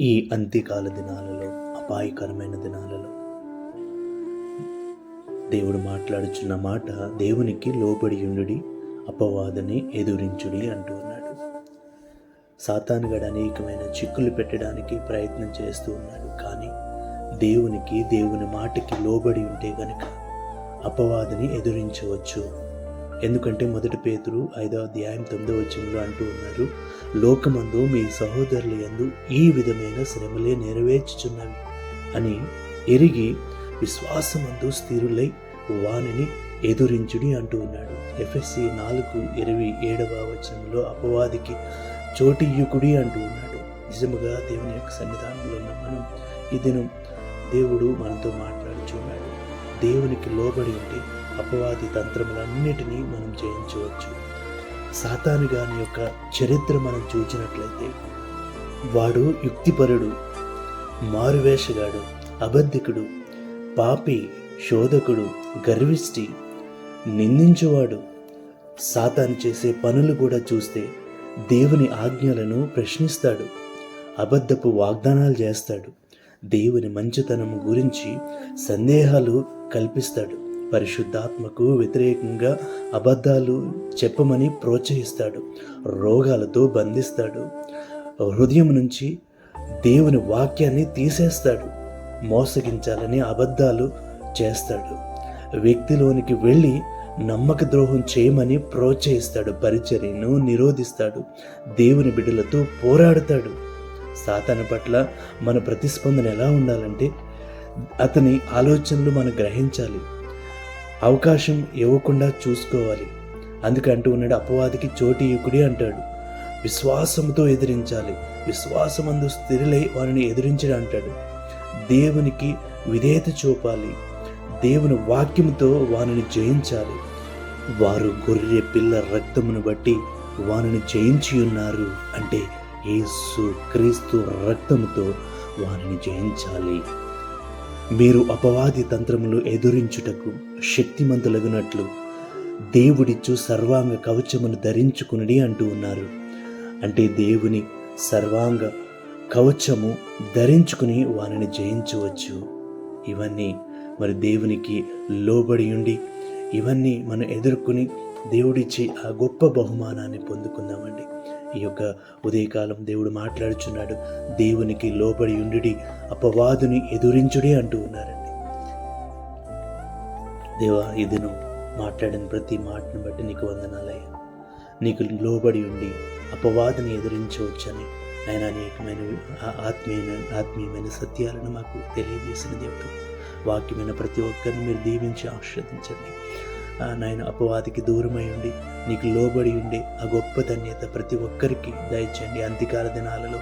ఈ అంత్యకాల దినాలలో అపాయకరమైన దినాలలో. దేవుడు మాట్లాడుచున్న మాట దేవునికి లోబడి ఉండుడి అపవాదని ఎదురించుడి అంటూ ఉన్నాడు. సాతానుగడు అనేకమైన చిక్కులు పెట్టడానికి ప్రయత్నం చేస్తూ ఉన్నాడు. కానీ దేవునికి దేవుని మాటకి లోబడి ఉంటే గనక అపవాదిని ఎదురించవచ్చు. ఎందుకంటే మొదటి పేతురు ఐదో అధ్యాయం తొమ్మిదో వచనంలో అంటూ ఉన్నారు లోకమందు మీ సహోదరుల యందు ఈ విధమైన శ్రమలే నెరవేర్చుచున్నవి అని ఎరిగి విశ్వాసమందు స్థిరులై వానిని ఎదురించుడి అంటూ ఉన్నాడు. ఎఫ్ఎస్సి నాలుగు ఇరవై ఏడవ వచనంలో అపవాదికి చోటియుకుడి అంటూ ఉన్నాడు. నిజముగా దేవుని యొక్క సన్నిధానంలో ఉన్న మనం ఈ దినం దేవుడు మనతో మాట్లాడుచున్నాడు. దేవునికి లోబడి ఉంటే అపవాది తంత్రములన్నిటినీ మనం జయించవచ్చు. సాతాను గాని యొక్క చరిత్ర మనం చూచినట్లయితే వాడు యుక్తిపరుడు మారువేషగాడు అబద్ధికుడు పాపి శోధకుడు గర్విష్టి నిందించువాడు. సాతాను చేసే పనులు కూడా చూస్తే దేవుని ఆజ్ఞలను ప్రశ్నిస్తాడు అబద్ధపు వాగ్దానాలు చేస్తాడు దేవుని మంచితనం గురించి సందేహాలు కల్పిస్తాడు. పరిశుద్ధాత్మకు వ్యతిరేకంగా అబద్ధాలు చెప్పమని ప్రోత్సహిస్తాడు రోగాలతో బంధిస్తాడు హృదయం నుంచి దేవుని వాక్యాన్ని తీసేస్తాడు మోసగించాలని అబద్ధాలు చేస్తాడు. వ్యక్తిలోనికి వెళ్ళి నమ్మక ద్రోహం చేయమని ప్రోత్సహిస్తాడు పరిచర్యను నిరోధిస్తాడు దేవుని బిడ్డలతో పోరాడతాడు. సాతాను పట్ల మన ప్రతిస్పందన ఎలా ఉండాలంటే అతని ఆలోచనలు మనం గ్రహించాలి. అవకాశం ఇవ్వకుండా చూసుకోవాలి. అందుకంటూ ఉన్నాడు అపవాదికి చోటీయుకుడి అంటాడు. విశ్వాసంతో ఎదిరించాలి. విశ్వాసమందు స్థిరులై వారిని ఎదిరించడం అంటాడు. దేవునికి విధేయత చూపాలి. దేవుని వాక్యంతో వారిని జయించాలి. వారు గొర్రె పిల్ల రక్తమును బట్టి వారిని జయించి ఉన్నారు అంటే యేసు క్రీస్తు రక్తముతో వారిని జయించాలి. మీరు అపవాది తంత్రములు ఎదురించుటకు శక్తిమంతులగునట్లు దేవుడిచ్చు సర్వాంగ కవచమును ధరించుకునడి అంటూ ఉన్నారు. అంటే దేవుని సర్వాంగ కవచము ధరించుకుని వారిని జయించవచ్చు. ఇవన్నీ మరి దేవునికి లోబడి ఉండి ఇవన్నీ మనం ఎదుర్కొని దేవుడిచ్చి ఆ గొప్ప బహుమానాన్ని పొందుకుందామండి. ఈ యొక్క ఉదయకాలం దేవుడు మాట్లాడుచున్నాడు. దేవునికి లోబడి ఉండి అపవాదుని ఎదురించుడే అంటూ ఉన్నారండి. దేవా ఇది నువ్వు మాట్లాడిన ప్రతి మాటను బట్టి నీకు వందనాలయ్య. నీకు లోబడి ఉండి అపవాదిని ఎదిరించవచ్చని ఆయన అనేకమైన ఆత్మీయమైన ఆత్మీయమైన సత్యాలను మాకు తెలియజేసిన దేవుడు. వాక్యమైన ప్రతి ఒక్కరిని మీరు దీవించి ఆస్వాదించండి ఆ నాయన అపవాదికి దూరమై ఉండి నీకు లోబడి ఉండి ఆ గొప్ప ధన్యత ప్రతి ఒక్కరికి దయచేయండి. అంతికాల దినాలలో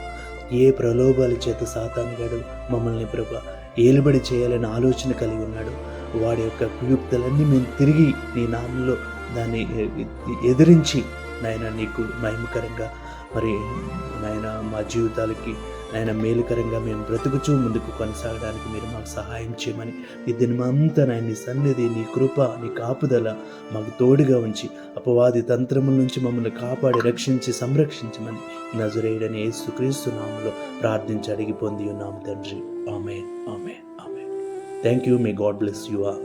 ఏ ప్రలోభాల చేత సాతానుగాడు మమ్మల్ని ప్రభ ఏలుబడి చేయాలని ఆలోచన కలిగి ఉన్నాడు. వాడి యొక్క కుయుక్తులన్నీ మేము తిరిగి నీ నామంలో దాన్ని ఎదిరించి నాయన నీకు మహిమకరంగా మరి నాయన మా జీవితాలకి ఆయన మేలుకరంగా మేము బ్రతుకుచూ ముందుకు కొనసాగడానికి మీరు మాకు సహాయం చేయమని ఈ దినమంతా నాయన నీ సన్నిధి నీ కృప నీ కాపుదల మాకు తోడుగా ఉంచి అపవాది తంత్రముల నుంచి మమ్మల్ని కాపాడి రక్షించి సంరక్షించమని నజరేయుడని యేసుక్రీస్తు నామంలో ప్రార్థించి అడిగి పొంది ఉన్నాము తండ్రి. ఆమె ఆమె ఆమె thank you may God bless you all